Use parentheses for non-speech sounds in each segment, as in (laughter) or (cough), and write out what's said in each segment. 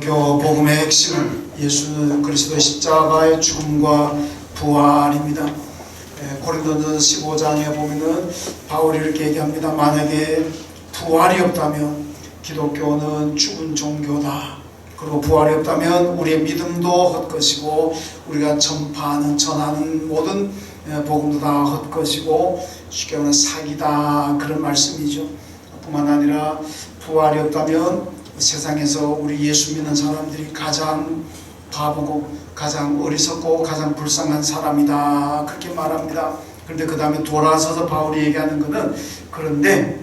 기독교 복음의 핵심은 예수 그리스도의 십자가의 죽음과 부활입니다. 예, 고린도전 15장에 보면은 바울이 이렇게 얘기합니다. 만약에 부활이 없다면 기독교는 죽은 종교다. 그리고 부활이 없다면 우리의 믿음도 헛것이고 우리가 전파하는 전하는 모든 예, 복음도 다 헛것이고 쉽게 말하면 사기다 그런 말씀이죠. 뿐만 아니라 부활이 없다면 세상에서 우리 예수 믿는 사람들이 가장 바보고 가장 어리석고 가장 불쌍한 사람이다 그렇게 말합니다. 그런데 그 다음에 돌아서서 바울이 얘기하는 것은 그런데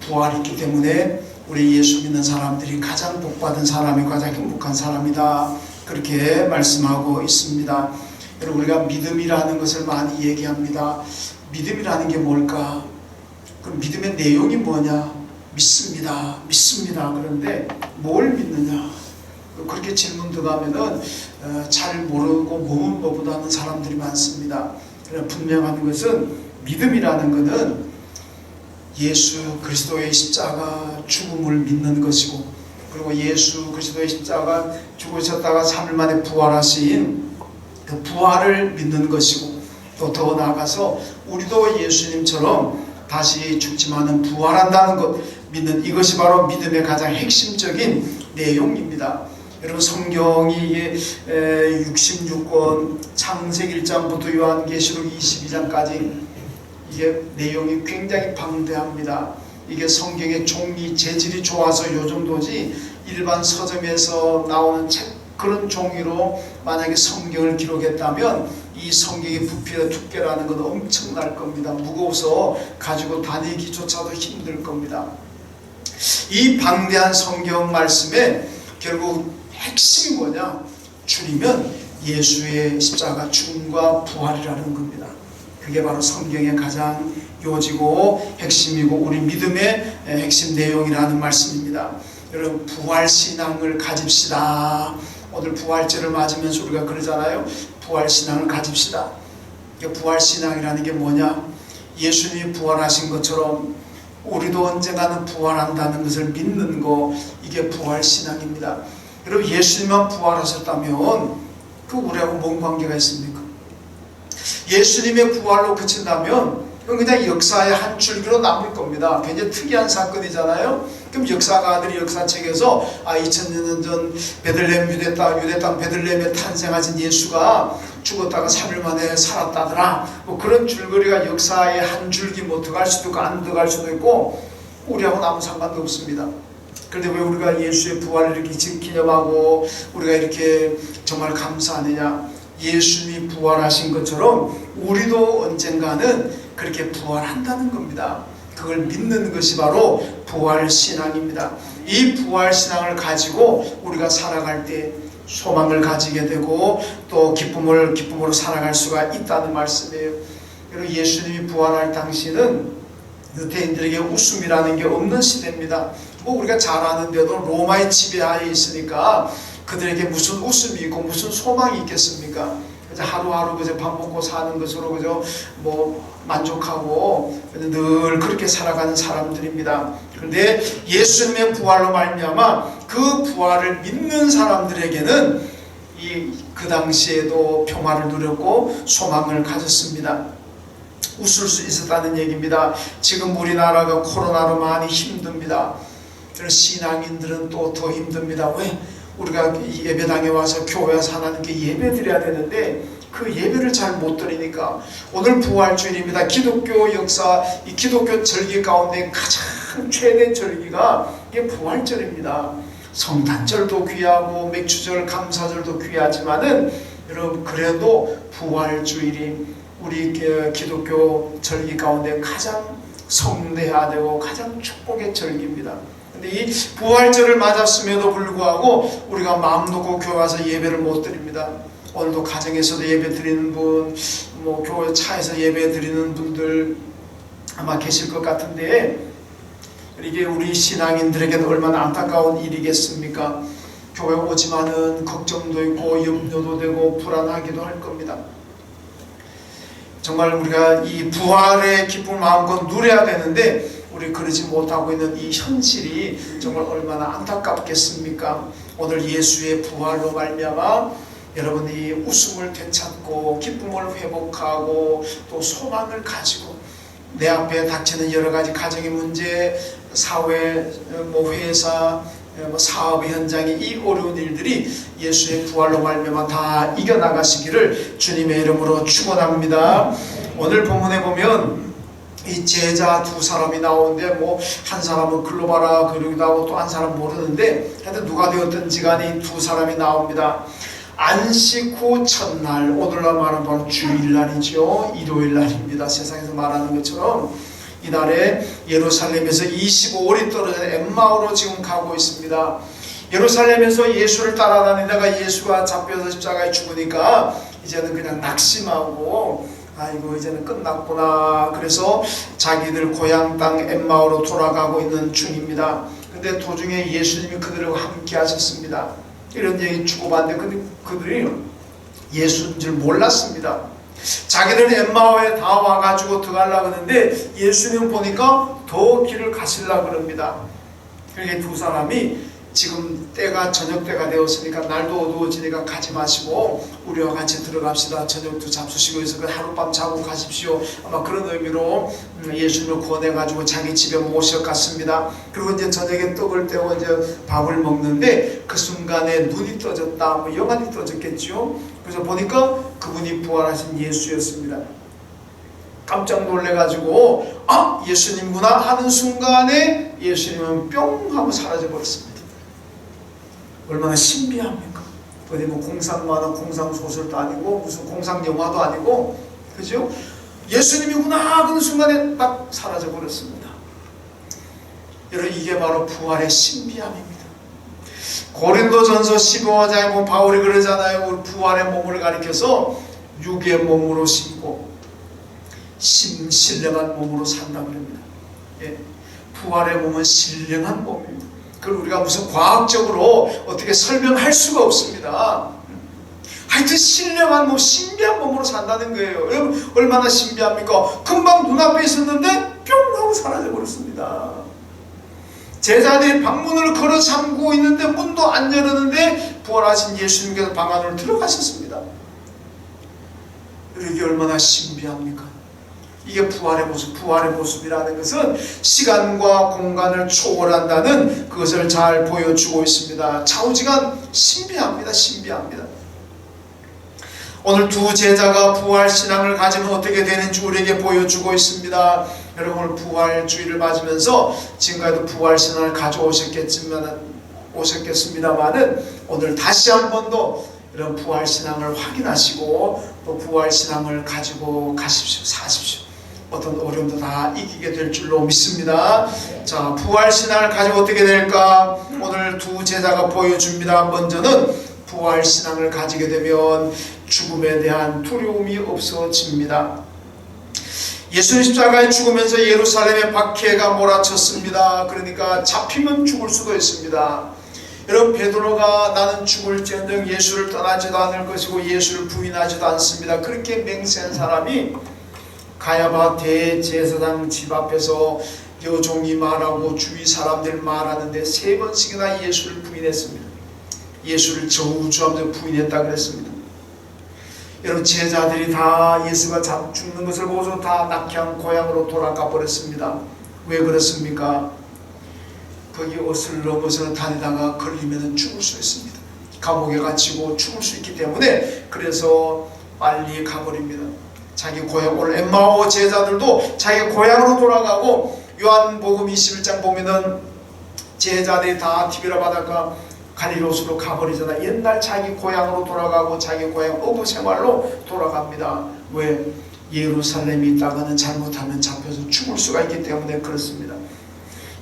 부활이 있기 때문에 우리 예수 믿는 사람들이 가장 복받은 사람이 가장 행복한 사람이다 그렇게 말씀하고 있습니다. 여러분 우리가 믿음이라는 것을 많이 얘기합니다. 믿음이라는 게 뭘까? 그럼 믿음의 내용이 뭐냐? 믿습니다. 믿습니다. 그런데 뭘 믿느냐? 그렇게 질문 들어가면은 어, 잘 모르고 모르는 것보다는 사람들이 많습니다. 그러나 분명한 것은 믿음이라는 것은 예수 그리스도의 십자가 죽음을 믿는 것이고 그리고 예수 그리스도의 십자가 죽으셨다가 3일 만에 부활하신 그 부활을 믿는 것이고 또 더 나아가서 우리도 예수님처럼 다시 죽지만은 부활한다는 것 믿는 이것이 바로 믿음의 가장 핵심적인 내용입니다. 여러분 성경이 66권 창세기 1장부터 요한계시록 22장까지 이게 내용이 굉장히 방대합니다. 이게 성경의 종이 재질이 좋아서 요 정도지 일반 서점에서 나오는 책 그런 종이로 만약에 성경을 기록했다면 이 성경의 부피와 두께라는 건 엄청날 겁니다. 무거워서 가지고 다니기조차도 힘들 겁니다. 이 방대한 성경 말씀에 결국 핵심이 뭐냐? 줄이면 예수의 십자가 죽음과 부활이라는 겁니다. 그게 바로 성경의 가장 요지고 핵심이고 우리 믿음의 핵심 내용이라는 말씀입니다. 여러분 부활 신앙을 가집시다. 오늘 부활절을 맞으면서 우리가 그러잖아요. 부활 신앙을 가집시다. 부활 신앙이라는 게 뭐냐? 예수님이 부활하신 것처럼 우리도 언젠가는 부활한다는 것을 믿는 거 이게 부활 신앙입니다. 여러분 예수님만 부활하셨다면 그 우리하고 뭔 관계가 있습니까? 예수님의 부활로 그친다면 그건 그냥 역사의 한 줄기로 남을 겁니다. 굉장히 특이한 사건이잖아요. 그럼 역사가들이 역사책에서 아 2000년 전 베들레헴 유대 땅 유대 땅 베들레헴에 탄생하신 예수가 죽었다가 3일 만에 살았다더라. 뭐 그런 줄거리가 역사의 한 줄기 뭐 들어갈 수도 있고 안 들어갈 수도 있고 우리하고 아무 상관도 없습니다. 그런데 왜 우리가 예수의 부활을 이렇게 기념하고 우리가 이렇게 정말 감사하느냐? 예수님이 부활하신 것처럼 우리도 언젠가는 그렇게 부활한다는 겁니다. 그걸 믿는 것이 바로 부활 신앙입니다. 이 부활 신앙을 가지고 우리가 살아갈 때 소망을 가지게 되고 또 기쁨을 기쁨으로 살아갈 수가 있다는 말씀이에요. 여러분 예수님이 부활할 당시는 유대인들에게 웃음이라는 게 없는 시대입니다. 뭐 우리가 잘 아는데도 로마의 지배하에 있으니까 그들에게 무슨 웃음이 있고 무슨 소망이 있겠습니까? 하루하루 그저 밥 먹고 사는 것으로 그저 뭐 만족하고 늘 그렇게 살아가는 사람들입니다. 그런데 예수님의 부활로 말미암아 그 부활을 믿는 사람들에게는 이 그 당시에도 평화를 누렸고 소망을 가졌습니다. 웃을 수 있었다는 얘기입니다. 지금 우리나라가 코로나로 많이 힘듭니다. 신앙인들은 또 더 힘듭니다. 왜? 우리가 예배당에 와서 교회에서 하나님께 예배 드려야 되는데 그 예배를 잘 못 드리니까 오늘 부활주일입니다. 기독교 역사, 이 기독교 절기 가운데 가장 최대 절기가 이게 부활절입니다. 성탄절도 귀하고 맥주절, 감사절도 귀하지만은 여러분 그래도 부활주일이 우리 기독교 절기 가운데 가장 성대하되고 가장 축복의 절기입니다. 근데 이 부활절을 맞았음에도 불구하고 우리가 마음 놓고 교회 와서 예배를 못 드립니다. 오늘도 가정에서도 예배 드리는 분, 뭐 교회 차에서 예배 드리는 분들 아마 계실 것 같은데 이게 우리 신앙인들에게는 얼마나 안타까운 일이겠습니까? 교회 오지만은 걱정도 있고 염려도 되고 불안하기도 할 겁니다. 정말 우리가 이 부활의 기쁨을 마음껏 누려야 되는데 우리 그러지 못하고 있는 이 현실이 정말 얼마나 안타깝겠습니까? 오늘 예수의 부활로 말미암아 여러분이 웃음을 되찾고 기쁨을 회복하고 또 소망을 가지고 내 앞에 닥치는 여러 가지 가정의 문제, 사회, 뭐 회사, 뭐 사업 현장의 이 어려운 일들이 예수의 부활로 말미암아 다 이겨나가시기를 주님의 이름으로 축원합니다. 오늘 본문에 보면 이 제자 두 사람이 나오는데 뭐 한 사람은 글로바라 그러기도 하고 또 한 사람 모르는데 하여튼 누가 되었든지 간에 이두 사람이 나옵니다. 안식 후 첫날 오늘날 말하는 바로 주일날이죠. 일요일 날입니다. 세상에서 말하는 것처럼 이날에 예루살렘에서 25월이 떨어진 엠마오로 지금 가고 있습니다. 예루살렘에서 예수를 따라다니다가 예수가 잡혀서 십자가에 죽으니까 이제는 그냥 낙심하고 아이고 이제는 끝났구나. 그래서 자기들 고향 땅 엠마오로 돌아가고 있는 중입니다. 근데 도중에 예수님이 그들과 함께 하셨습니다. 이런 얘기 주고받는데 그들이 예수인 줄 몰랐습니다. 자기들은 엠마오에 다 와가지고 들어가려고 하는데 예수님 보니까 더 길을 가시려 그럽니다. 그러니까 두 사람이 지금 때가 저녁 때가 되었으니까 날도 어두워지니까 가지 마시고 우리와 같이 들어갑시다. 저녁도 잡수시고 해서 그 하룻밤 자고 가십시오. 아마 그런 의미로 음, 예수님을 권해가지고 자기 집에 모셔갔습니다. 그리고 이제 저녁에 떡을 떼어 이제 밥을 먹는데 그 순간에 눈이 떠졌다. 뭐 영안이 떠졌겠죠. 그래서 보니까 그분이 부활하신 예수였습니다. 깜짝 놀래가지고 아 예수님구나 하는 순간에 예수님은 뿅 하고 사라져 버렸습니다. 얼마나 신비합니까? 어디 뭐 공상 만화, 공상 소설도 아니고 무슨 공상 영화도 아니고 그죠? 예수님이구나 하는 순간에 딱 사라져 버렸습니다. 여러분 이게 바로 부활의 신비함입니다. 고린도전서 15장에 뭐 바울이 그러잖아요. 우리 부활의 몸을 가리켜서 육의 몸으로 신, 신령한 몸으로 산다 그럽니다. 예. 부활의 몸은 신령한 몸입니다. 그걸 우리가 무슨 과학적으로 어떻게 설명할 수가 없습니다. 하여튼 신령한 몸, 신비한 몸으로 산다는 거예요. 여러분 얼마나 신비합니까? 금방 눈앞에 있었는데 뿅 하고 사라져 버렸습니다. 제자들이 방문을 걸어 잠그고 있는데 문도 안 열었는데 부활하신 예수님께서 방 안으로 들어가셨습니다. 이게 얼마나 신비합니까? 이게 부활의 모습, 부활의 모습이라는 것은 시간과 공간을 초월한다는 그것을 잘 보여주고 있습니다. 좌우지간 신비합니다. 신비합니다. 오늘 두 제자가 부활 신앙을 가지면 어떻게 되는지 우리에게 보여주고 있습니다. 여러분 오늘 부활 주의를 맞으면서 지금까지도 부활 신앙을 가져오셨겠지만 오셨겠습니다만은 오늘 다시 한 번 더 이런 부활 신앙을 확인하시고 또 부활 신앙을 가지고 가십시오, 사십시오. 어떤 어려움도 다 이기게 될 줄로 믿습니다. 자, 부활 신앙을 가지고 어떻게 될까? 오늘 두 제자가 보여줍니다. 먼저는 부활 신앙을 가지게 되면 죽음에 대한 두려움이 없어집니다. 예수 십자가에 죽으면서 예루살렘에 박해가 몰아쳤습니다. 그러니까 잡히면 죽을 수도 있습니다. 여러분 베드로가 나는 죽을지언정 예수를 떠나지도 않을 것이고 예수를 부인하지도 않습니다. 그렇게 맹세한 사람이 가야바 대제사장 집 앞에서 여종이 말하고 주위 사람들 말하는데 세 번씩이나 예수를 부인했습니다. 예수를 저우주하면서 부인했다 그랬습니다. 여러분 제자들이 다 예수가 잡 죽는 것을 보고서 다 낙향 고향으로 돌아가 버렸습니다. 왜 그렇습니까? 거기 옷을 넘어서 다니다가 걸리면 죽을 수 있습니다. 감옥에 갇히고 죽을 수 있기 때문에 그래서 빨리 가버립니다. 자기 고향 오늘 엠마오 제자들도 자기 고향으로 돌아가고 요한복음 21장 보면은 제자들이 다 티비라 바닷가 갈릴로스로 가버리잖아. 옛날 자기 고향으로 돌아가고 자기 고향 어부 생활로 돌아갑니다. 왜? 예루살렘에 있다가는 잘못하면 잡혀서 죽을 수가 있기 때문에 그렇습니다.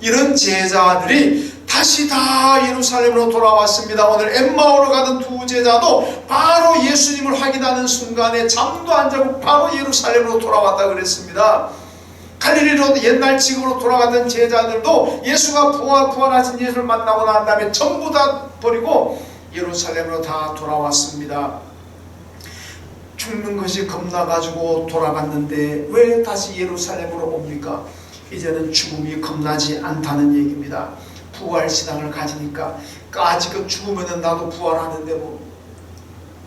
이런 제자들이 다시 다 예루살렘으로 돌아왔습니다. 오늘 엠마오로 가던 두 제자도 바로 예수님을 확인하는 순간에 잠도 안 자고 바로 예루살렘으로 돌아왔다 그랬습니다. 갈릴리로 옛날 지구로 돌아가던 제자들도 예수가 부활, 부활하신 예수를 만나고 난 다음에 전부 다 버리고 예루살렘으로 다 돌아왔습니다. 죽는 것이 겁나가지고 돌아갔는데 왜 다시 예루살렘으로 옵니까? 이제는 죽음이 겁나지 않다는 얘기입니다. 부활 신앙을 가지니까 까지그 죽으면은 나도 부활하는데 뭐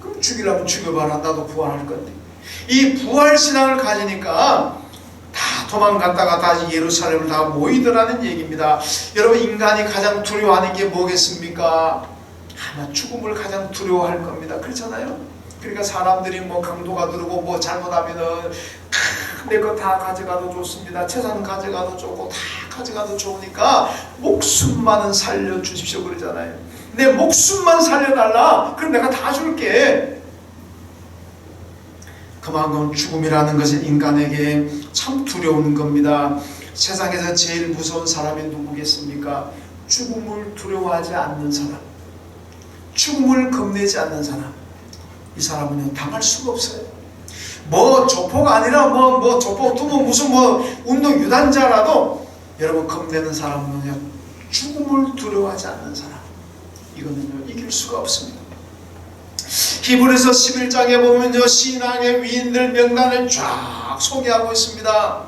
그럼 죽이려면 죽여봐라 나도 부활할 건데 이 부활 신앙을 가지니까 다 도망갔다가 다시 예루살렘을 다 모이더라는 얘기입니다. 여러분 인간이 가장 두려워하는 게 뭐겠습니까? 아마 죽음을 가장 두려워할 겁니다. 그렇잖아요. 그러니까 사람들이 뭐 강도가 들고 뭐 잘못하면은 내 거 다 가져가도 좋습니다. 재산 가져가도 좋고 다 가져가도 좋으니까 목숨만은 살려 주십시오 그러잖아요. 내 목숨만 살려달라. 그럼 내가 다 줄게. 그만큼 죽음이라는 것은 인간에게 참 두려운 겁니다. 세상에서 제일 무서운 사람이 누구겠습니까? 죽음을 두려워하지 않는 사람. 죽음을 겁내지 않는 사람. 이 사람은 당할 수가 없어요. 뭐 조폭 아니라 뭐, 뭐 조폭 또뭐 무슨 뭐 운동 유단자라도 여러분 겁내는 사람은요 죽음을 두려워하지 않는 사람 이거는요 이길 수가 없습니다. 히브리서 11장에 보면요 신앙의 위인들 명단을 쫙 소개하고 있습니다.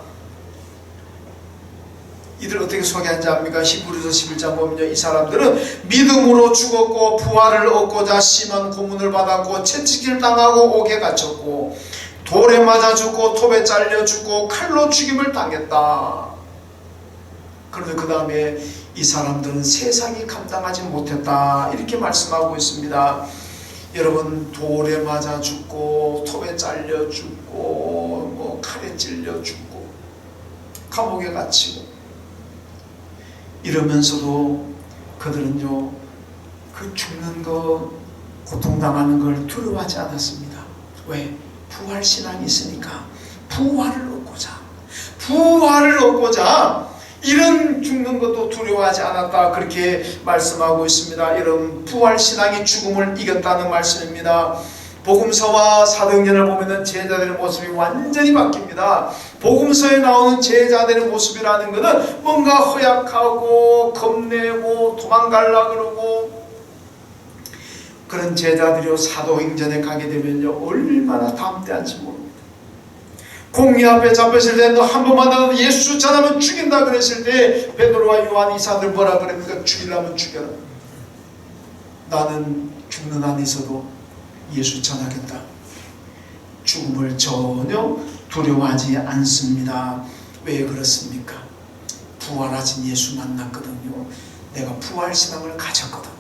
이들 어떻게 소개한지 압니까? 히브리서 11장 보면요 이 사람들은 믿음으로 죽었고 부활을 얻고자 심한 고문을 받았고 채찍질 당하고 옥에 갇혔고 돌에 맞아 죽고 톱에 잘려 죽고 칼로 죽임을 당했다. 그런데 그 다음에 이 사람들은 세상이 감당하지 못했다. 이렇게 말씀하고 있습니다. 여러분 돌에 맞아 죽고 톱에 잘려 죽고 뭐 칼에 찔려 죽고 감옥에 갇히고 이러면서도 그들은요 그 죽는 거 고통당하는 걸 두려워하지 않았습니다. 왜? 부활 신앙이 있으니까 부활을 얻고자 부활을 얻고자 이런 죽는 것도 두려워하지 않았다 그렇게 말씀하고 있습니다. 이런 부활 신앙이 죽음을 이겼다는 말씀입니다. 복음서와 사도행전을 보면은 제자들의 모습이 완전히 바뀝니다. 복음서에 나오는 제자들의 모습이라는 것은 뭔가 허약하고 겁내고 도망갈라 그러고 그런 제자들이 사도행전에 가게 되면요 얼마나 담대한지 모릅니다. 공의 앞에 잡혔을 때 너 한 번만 더 예수 전하면 죽인다 그랬을 때 베드로와 요한 이 사람들 뭐라 그럽니까? 죽이려면 죽여라. 나는 죽는 한 있어도 예수 전하겠다. 죽음을 전혀 두려워하지 않습니다. 왜 그렇습니까? 부활하신 예수 만났거든요. 내가 부활 신앙을 가졌거든요.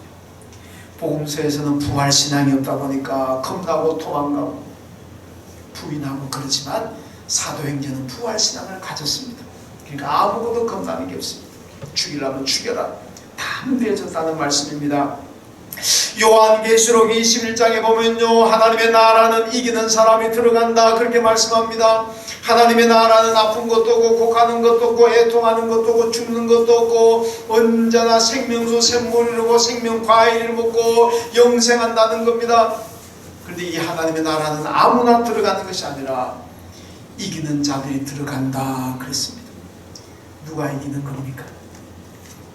복음서에서는 부활 신앙이 없다 보니까 겁나고 도망가고 부인하고 그러지만 사도행전은 부활 신앙을 가졌습니다. 그러니까 아무것도 겁나는 게 없습니다. 죽이려면 죽여라. 담대해졌다는 말씀입니다. 요한계시록 21장에 보면요 하나님의 나라는 이기는 사람이 들어간다. 그렇게 말씀합니다. 하나님의 나라는 아픈 것도 없고 곡하는 것도 없고 애통하는 것도 없고 죽는 것도 없고 언제나 생명수 샘물이고 생명 과일을 먹고 영생한다는 겁니다. 그런데 이 하나님의 나라는 아무나 들어가는 것이 아니라 이기는 자들이 들어간다. 그랬습니다. 누가 이기는 겁니까?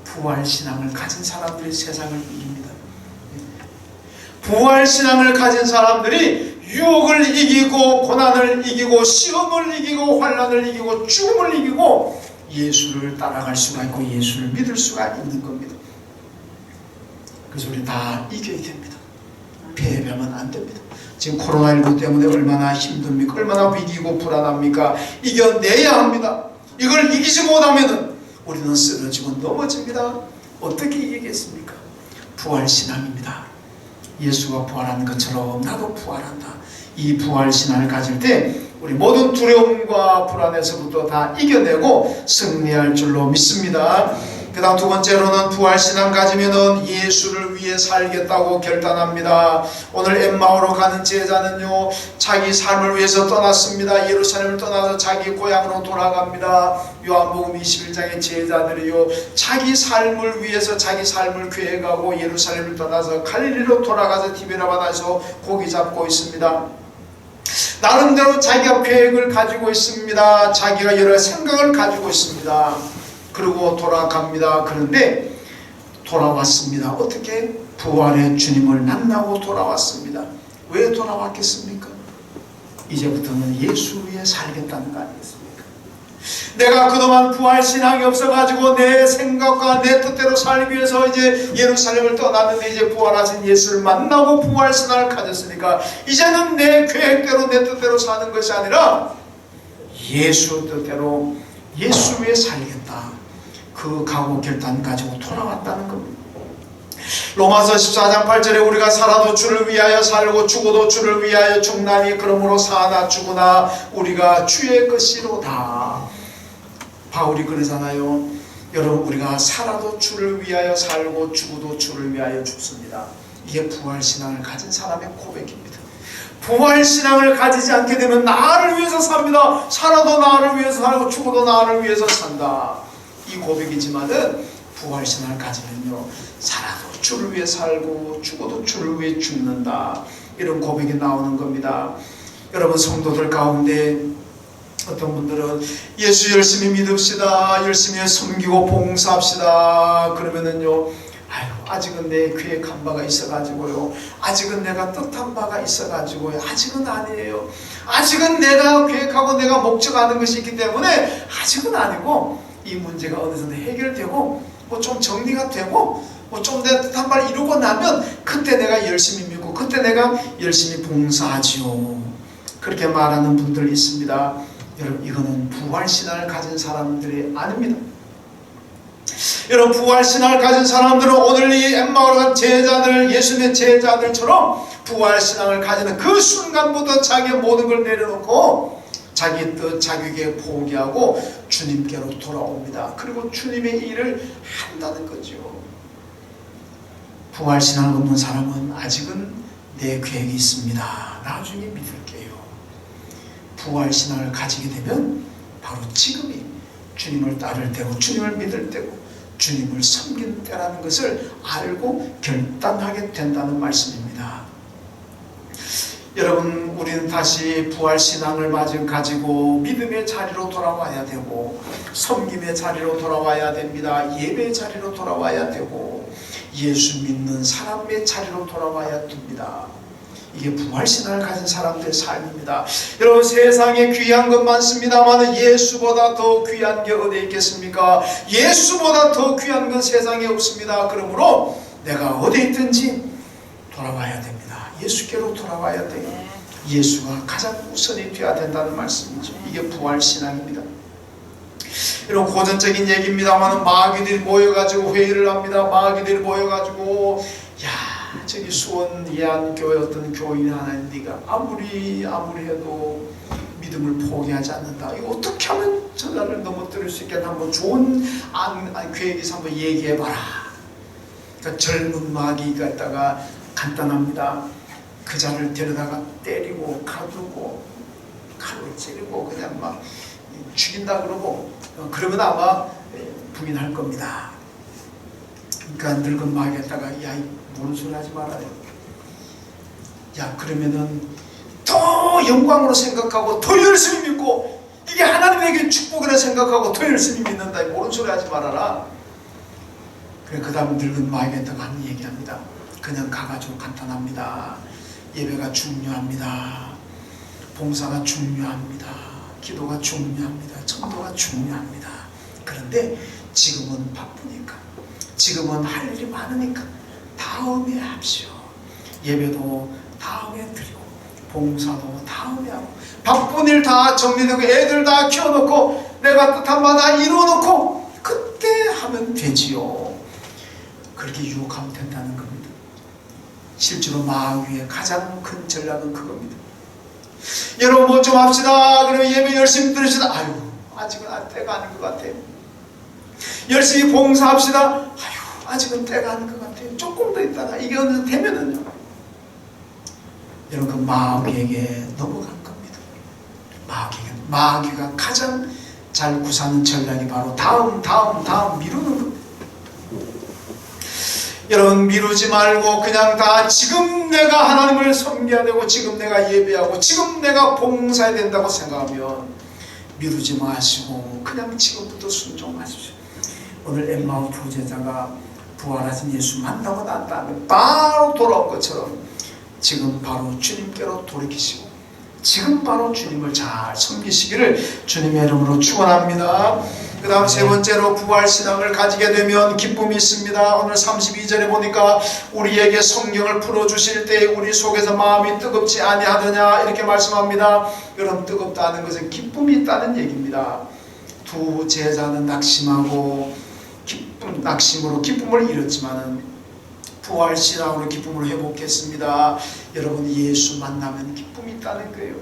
부활신앙을 가진 사람들이 세상을 이깁니다 부활신앙을 가진 사람들이 유혹을 이기고 고난을 이기고 시험을 이기고 환란을 이기고 죽음을 이기고 예수를 따라갈 수가 있고 예수를 믿을 수가 있는 겁니다. 그래서 우리 다 이겨야 됩니다. 패배하면 안 됩니다. 지금 코로나19 때문에 얼마나 힘듭니까? 얼마나 위기고 불안합니까? 이겨내야 합니다. 이걸 이기지 못하면 우리는 쓰러지고 넘어집니다. 어떻게 이기겠습니까? 부활신앙입니다. 예수가 부활한 것처럼 나도 부활한다. 이 부활 신앙을 가질 때 우리 모든 두려움과 불안에서부터 다 이겨내고 승리할 줄로 믿습니다. 그 다음 두 번째로는 부활 신앙 가지면은 예수를 위해 살겠다고 결단합니다. 오늘 엠마오로 가는 제자는요 자기 삶을 위해서 떠났습니다. 예루살렘을 떠나서 자기 고향으로 돌아갑니다. 요한복음 21장의 제자들이요 자기 삶을 위해서 자기 삶을 계획하고 예루살렘을 떠나서 갈릴리로 돌아가서 디베라 바다에서 고기 잡고 있습니다. 나름대로 자기가 계획을 가지고 있습니다. 자기가 여러 생각을 가지고 있습니다. 그리고 돌아갑니다. 그런데 돌아왔습니다. 어떻게? 부활의 주님을 만나고 돌아왔습니다. 왜 돌아왔겠습니까? 이제부터는 예수 위에 살겠다는 거 아니겠습니까? 내가 그동안 부활 신앙이 없어가지고 내 생각과 내 뜻대로 살기 위해서 이제 예루살렘을 떠났는데 이제 부활하신 예수를 만나고 부활 신앙을 가졌으니까 이제는 내 계획대로 내 뜻대로 사는 것이 아니라 예수 뜻대로 예수 위에 살겠다. 그 각오 결단 가지고 돌아왔다는 겁니다. 로마서 14장 8절에 우리가 살아도 주를 위하여 살고 죽어도 주를 위하여 죽나니 그러므로 사나 죽으나 우리가 주의 것이로다. 바울이 그러잖아요. 여러분 우리가 살아도 주를 위하여 살고 죽어도 주를 위하여 죽습니다. 이게 부활 신앙을 가진 사람의 고백입니다. 부활 신앙을 가지지 않게 되면 나를 위해서 삽니다. 살아도 나를 위해서 살고 죽어도 나를 위해서 산다. 이 고백이지만은 부활 신앙을 가지면요. 살아도 주를 위해 살고 죽어도 주를 위해 죽는다. 이런 고백이 나오는 겁니다. 여러분 성도들 가운데 어떤 분들은 예수 열심히 믿읍시다. 열심히 섬기고 봉사합시다. 그러면은요. 아유, 아직은 내 계획한 바가 있어가지고요. 아직은 내가 뜻한 바가 있어가지고요. 아직은 아니에요. 아직은 내가 계획하고 내가 목적하는 것이 있기 때문에 아직은 아니고 이 문제가 어느 정도 해결되고 뭐 좀 정리가 되고 뭐 좀내 뜻한 바를 이루고 나면 그때 내가 열심히 믿고 그때 내가 열심히 봉사하지요. 그렇게 말하는 분들이 있습니다. 여러분 이거는 부활 신앙을 가진 사람들이 아닙니다. 여러분 부활 신앙을 가진 사람들은 오늘 이 엠마오를 간 제자들 예수님의 제자들처럼 부활 신앙을 가지는 그 순간부터 자기의 모든 걸 내려놓고 자기 뜻 자기 계획 포기하고 주님께로 돌아옵니다. 그리고 주님의 일을 한다는 거죠. 부활 신앙 없는 사람은 아직은 내 계획이 있습니다. 나중에 믿을게요. 부활 신앙을 가지게 되면 바로 지금이 주님을 따를 때고 주님을 믿을 때고 주님을 섬기는 때라는 것을 알고 결단하게 된다는 말씀입니다. 여러분 우리는 다시 부활 신앙을 가지고 믿음의 자리로 돌아와야 되고 섬김의 자리로 돌아와야 됩니다. 예배의 자리로 돌아와야 되고 예수 믿는 사람의 자리로 돌아와야 됩니다. 이게 부활 신앙을 가진 사람들의 삶입니다. 여러분 세상에 귀한 것 많습니다만 예수보다 더 귀한 게 어디 있겠습니까? 예수보다 더 귀한 건 세상에 없습니다. 그러므로 내가 어디 있든지 돌아와야 됩니다. 예수께로 돌아와야 돼요. 예수가 가장 우선이 되어야 된다는 말씀이죠. 이게 부활 신앙입니다. 이런 고전적인 얘기입니다만 마귀들이 모여가지고 회의를 합니다. 마귀들이 모여가지고 야 저기 수원 예안교회 어떤 교인이 하나 네가 아무리 아무리 해도 믿음을 포기하지 않는다. 이거 어떻게 하면 전화를 넘어뜨릴 수 있겠나 한번 좋은 안, 안, 있어 한번 얘기해봐라. 그러니까 젊은 마귀가 있다가 간단합니다. 그 자를 데려다가 때리고 가두고 칼로 찌르고 그냥 막 죽인다 그러고 어, 그러면 아마 부인할 겁니다. 그러니까 늙은 마귀에다가 야이 뭔 소리 하지 말아요. 야 그러면은 더 영광으로 생각하고 더 열심히 믿고 이게 하나님에게 축복이라 생각하고 더 열심히 믿는다. 모른 소리 하지 말아라. 그래 그 다음 늙은 마귀에다가 하는 얘기합니다. 그냥 가가지고 간단합니다. 예배가 중요합니다. 봉사가 중요합니다. 기도가 중요합니다. 전도가 중요합니다. 그런데 지금은 바쁘니까, 지금은 할 일이 많으니까 다음에 합시오. 예배도 다음에 드리고, 봉사도 다음에 하고, 바쁜 일 다 정리되고, 애들 다 키워놓고, 내가 뜻한 바다 이루어놓고, 그때 하면 되지요. 그렇게 유혹하면 된다는 겁니다. 실제로 마귀의 가장 큰 전략은 그겁니다. 여러분 뭐 좀 합시다. 그러면 예배 열심히 들으시다. 아유 아직은 안 때가 아닌 것 같아요. 열심히 봉사합시다. 아유 아직은 때가 아닌 것 같아요. 조금 더 있다가 이게 어느 되면은요. 여러분 그 마귀에게 넘어간 겁니다. 마귀가 마귀가 가장 잘 구사하는 전략이 바로 다음 다음 다음 미루는 겁니다. 여러분 미루지 말고 그냥 다 지금 내가 하나님을 섬겨야 되고 지금 내가 예배하고 지금 내가 봉사해야 된다고 생각하면 미루지 마시고 그냥 지금부터 순종하십시오. 오늘 엠마오 두 제자가 부활하신 예수 만나고 난 다음에 바로 돌아온 것처럼 지금 바로 주님께로 돌이키시고 지금 바로 주님을 잘 섬기시기를 주님의 이름으로 축원합니다. 그 다음 세 번째로 부활신앙을 가지게 되면 기쁨이 있습니다. 오늘 32절에 보니까 우리에게 성경을 풀어주실 때 우리 속에서 마음이 뜨겁지 아니하더냐 이렇게 말씀합니다. 여러분 뜨겁다는 것은 기쁨이 있다는 얘기입니다. 두 제자는 낙심하고 기쁨, 낙심으로 기쁨을 잃었지만은 부활신앙으로 기쁨을 회복했습니다. 여러분 예수 만나면 기쁨이 있다는 거예요.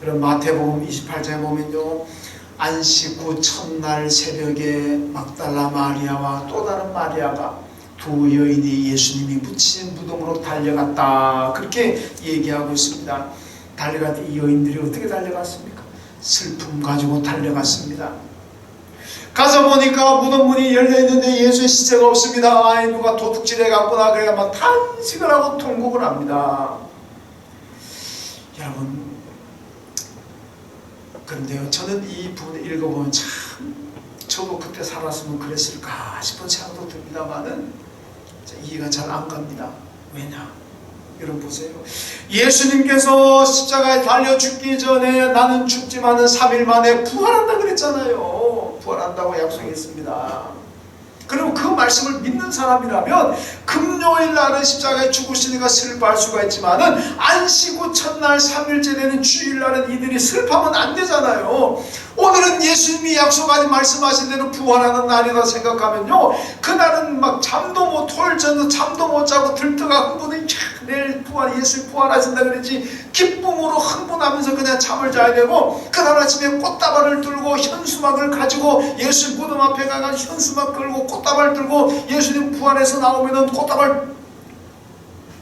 그럼 마태복음 28장에 보면요. 안식 후 첫날 새벽에 막달라 마리아와 또 다른 마리아가 두 여인이 예수님이 묻히신 무덤으로 달려갔다. 그렇게 얘기하고 있습니다. 달려갔더니 이 여인들이 어떻게 달려갔습니까? 슬픔 가지고 달려갔습니다. 가서 보니까 무덤 문이 열려 있는데 예수의 시체가 없습니다. 아이 누가 도둑질해 갔구나 그래가 막 탄식을 하고 통곡을 합니다. 여러분 그런데요 저는 이 부분을 읽어보면 참 저도 그때 살았으면 그랬을까 싶은 생각도 듭니다만은 이해가 잘 안 갑니다. 왜냐? 여러분 보세요. 예수님께서 십자가에 달려 죽기 전에 나는 죽지만은 3일 만에 부활한다 그랬잖아요. 부활한다고 약속했습니다. 그리고 그 말씀을 믿는 사람이라면 금요일 날은 십자가에 죽으시니까 슬퍼할 수가 있지만은 안식 후 첫날 3일째 되는 주일 날은 이들이 슬퍼하면 안 되잖아요. 오늘은 예수님이 약속하신 말씀하신 대로 부활하는 날이다 생각하면요. 그날은 막 잠도 못 토요일 전에 잠도 못 자고 들떠가 흥분해 야, 내일 부활 예수 부활하신다 그랬지 기쁨으로 흥분하면서 그냥 잠을 자야 되고 그날 아침에 꽃다발을 들고 현수막을 가지고 예수 무덤 앞에 가가 현수막 걸고 꽃다발 들고 예수님 부활해서 나오면은 꽃다발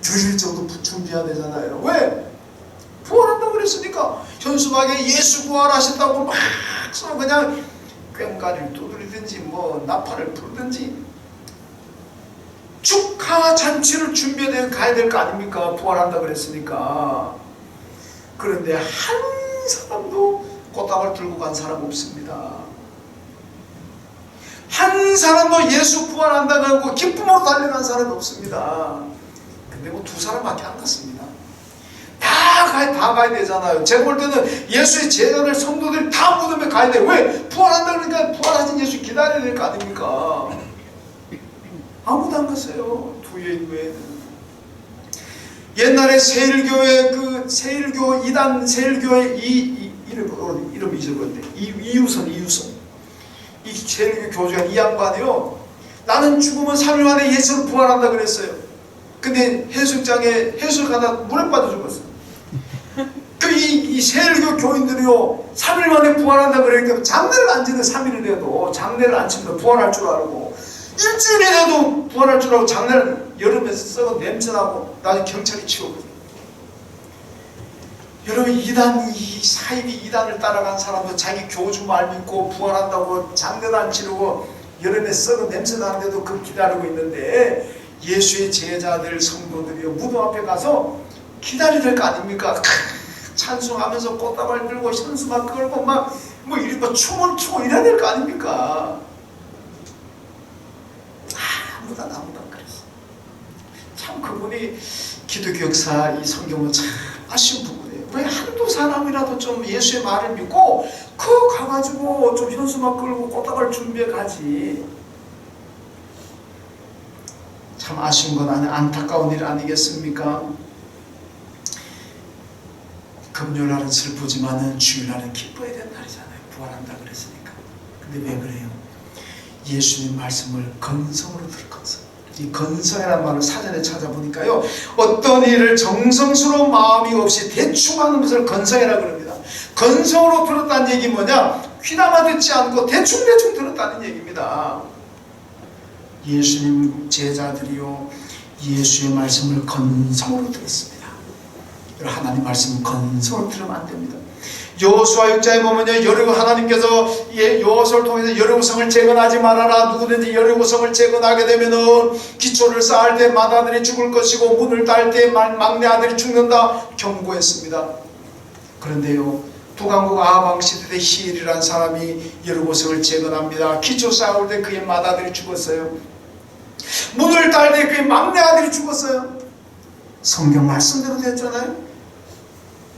주일 정도 준비해야 되잖아요. 왜? 부활한다고 그랬으니까 현수막에 예수 부활하셨다고 막 그냥 꽹과리를 두드리든지 뭐 나팔을 불든지 축하 잔치를 준비해 가야 될 거 아닙니까? 부활한다 그랬으니까. 그런데 한 사람도 꽃다발 들고 간 사람 없습니다. 한 사람도 예수 부활한다고 기쁨으로 달려간 사람이 없습니다. 근데 뭐 두 사람밖에 안 갔습니다. 다 가야, 다 가야 되잖아요. 제가 볼 때는 예수의 제자들, 성도들이 다 무덤에 가야 돼. 왜? 부활한다 그러니까 부활하신 예수 기다려야 될 거 아닙니까? 아무도 안 갔어요. 두 여인 외에는. 옛날에 세일교회 그 세일교 이단 세일교회 이, 이 이름 어, 이름 잊어버렸네. 이 이유선 이유선 이 세일교 교주가 이 양반이요. 나는 죽으면 3일 만에 예수를 부활한다 그랬어요. 근데 해수장에 해수를 가다 물에 빠져 죽었어. (laughs) 그이 이 세일교 교인들이요 3일 만에 부활한다 그러니까 장례를 안 지는 3일이 돼도 장례를 안 치면 부활할 줄 알고 일주일이 돼도 부활할 줄 알고 장례를 여름에 썩은 냄새나고 나중에 경찰이 치우거든. 여러분 이단 이 사이비 이단을 따라간 사람도 자기 교주 말 믿고 부활한다고 장례도 안 치르고 여름에 썩은 냄새 나는데도 그 기다리고 있는데 예수의 제자들 성도들이 무덤 앞에 가서 기다려야 될거 아닙니까? 크, 찬송하면서 꽃다발 들고 현수막 끌고 막 뭐 이리 뭐 춤을 추고 이래야 될 거 아닙니까? 아무도 안 그랬어. 참 그분이 기독교 역사 이 성경은 참 아쉬운 부분이에요. 왜 한두 사람이라도 좀 예수의 말을 믿고 그 가가지고 좀 현수막 끌고 꽃다발 준비해 가지. 참 아쉬운 건 아니 안타까운 일 아니겠습니까? 금요일날은 슬프지만은 주일날은 기뻐야 되는 날이잖아요. 부활한다 그랬으니까. 근데 왜 그래요? 예수님 말씀을 건성으로 건성. 이 건성이라는 말을 사전에 찾아보니까요. 어떤 일을 정성스러운 마음이 없이 대충 하는 것을 건성이라고 그럽니다. 건성으로 들었다는 얘기 뭐냐? 귀담아 듣지 않고 대충대충 들었다는 얘기입니다. 예수님 제자들이요. 예수의 말씀을 건성으로 들었습니다. 하나님 말씀은 건성으로 들으면 안 됩니다. 여호수아 6장에 보면요 여리고 하나님께서 예, 여호수아를 통해서 여리고성을 재건하지 말아라. 누구든지 여리고성을 재건하게 되면은 기초를 쌓을 때 맏아들이 죽을 것이고 문을 딸 때 막내 아들이 죽는다 경고했습니다. 그런데요 북왕국 아방 시대 때 히엘이라는 사람이 여리고성을 재건합니다. 기초 쌓을 때 그의 맏아들이 죽었어요. 문을 딸 때 그의 막내 아들이 죽었어요. 성경 말씀대로 됐잖아요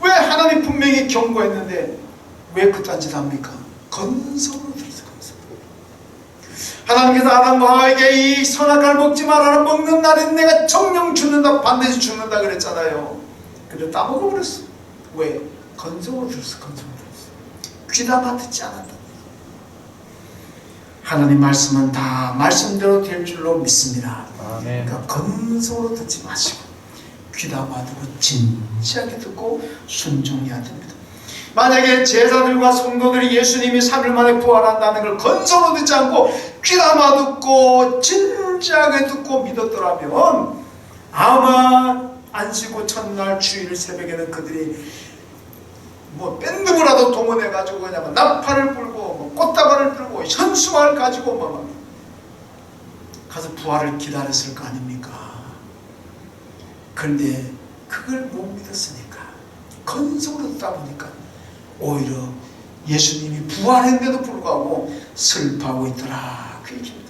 왜 하나님 분명히 경고했는데 왜 그딴 짓 합니까? 건성으로 들었어 건성. 하나님께서 아담과 하에게 이 선악과를 먹지 말아라 먹는 날엔 내가 정령 죽는다 반드시 죽는다 그랬잖아요. 근데 따먹어버렸어. 왜? 건성으로 들었어 건성으로 들었어. 귀담아 듣지 않았다. 하나님 말씀은 다 말씀대로 될 줄로 믿습니다. 아멘. 그러니까 건성으로 듣지 마시고 귀담아 두고 진지하게 듣고 순종해야 됩니다. 만약에 제자들과 성도들이 예수님이 3일 만에 부활한다는 걸 건성으로 듣지 않고 귀담아 듣고 진지하게 듣고 믿었더라면 아마 안식고 첫날 주일 새벽에는 그들이 뭐 밴드부라도 동원해 가지고 그냥 나팔을 불고 뭐 꽃다발을 불고 현수막을 가지고 뭐 가서 부활을 기다렸을 거 아닙니까? 그런데 그걸 못 믿었으니까 건성으로 듣다 보니까 오히려 예수님이 부활했는데도 불구하고 슬퍼하고 있더라 그 얘기입니다.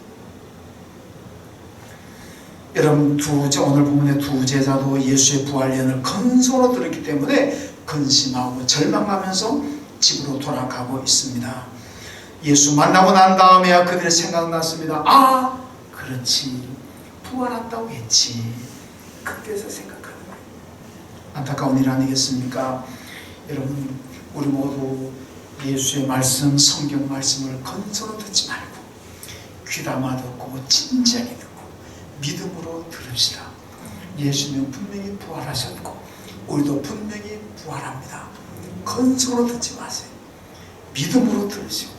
여러분 두 제- 오늘 본문의 두 제자도 예수의 부활 예언을 건성으로 들었기 때문에 근심하고 절망하면서 집으로 돌아가고 있습니다. 예수 만나고 난 다음에야 그들이 생각났습니다. 아 그렇지 부활한다고 했지 그때서 생각하는 거예요. 안타까운 일 아니겠습니까? 여러분 우리 모두 예수의 말씀 성경 말씀을 건서로 듣지 말고 귀담아 듣고 진지하게 듣고 믿음으로 들읍시다. 예수님은 분명히 부활하셨고 우리도 분명히 부활합니다. 건서로 듣지 마세요. 믿음으로 들으시고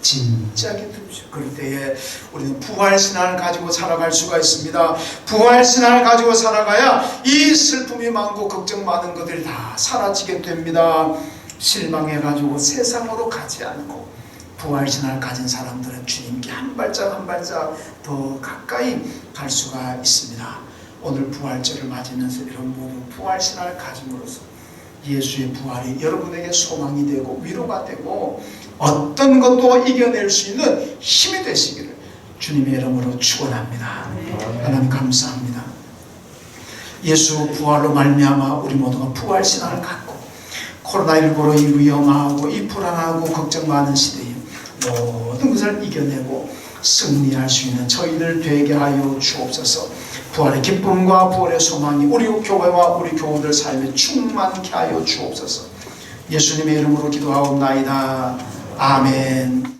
진지하게 들으시오. 그럴 때에 우리는 부활신앙을 가지고 살아갈 수가 있습니다. 부활신앙을 가지고 살아가야 이 슬픔이 많고 걱정 많은 것들이 다 사라지게 됩니다. 실망해가지고 세상으로 가지 않고 부활신앙을 가진 사람들은 주님께 한 발짝 한 발짝 더 가까이 갈 수가 있습니다. 오늘 부활절을 맞으면서 이런 모든 부활신앙을 가짐으로써 예수의 부활이 여러분에게 소망이 되고 위로가 되고 어떤 것도 이겨낼 수 있는 힘이 되시기를 주님의 이름으로 축원합니다. 하나님 감사합니다. 예수 부활로 말미암아 우리 모두가 부활 신앙을 갖고 코로나19로 이 위험하고 이 불안하고 걱정 많은 시대에 모든 것을 이겨내고 승리할 수 있는 저희들 되게 하여 주옵소서. 부활의 기쁨과 부활의 소망이 우리 교회와 우리 교우들 삶에 충만케 하여 주옵소서. 예수님의 이름으로 기도하옵나이다. 아멘.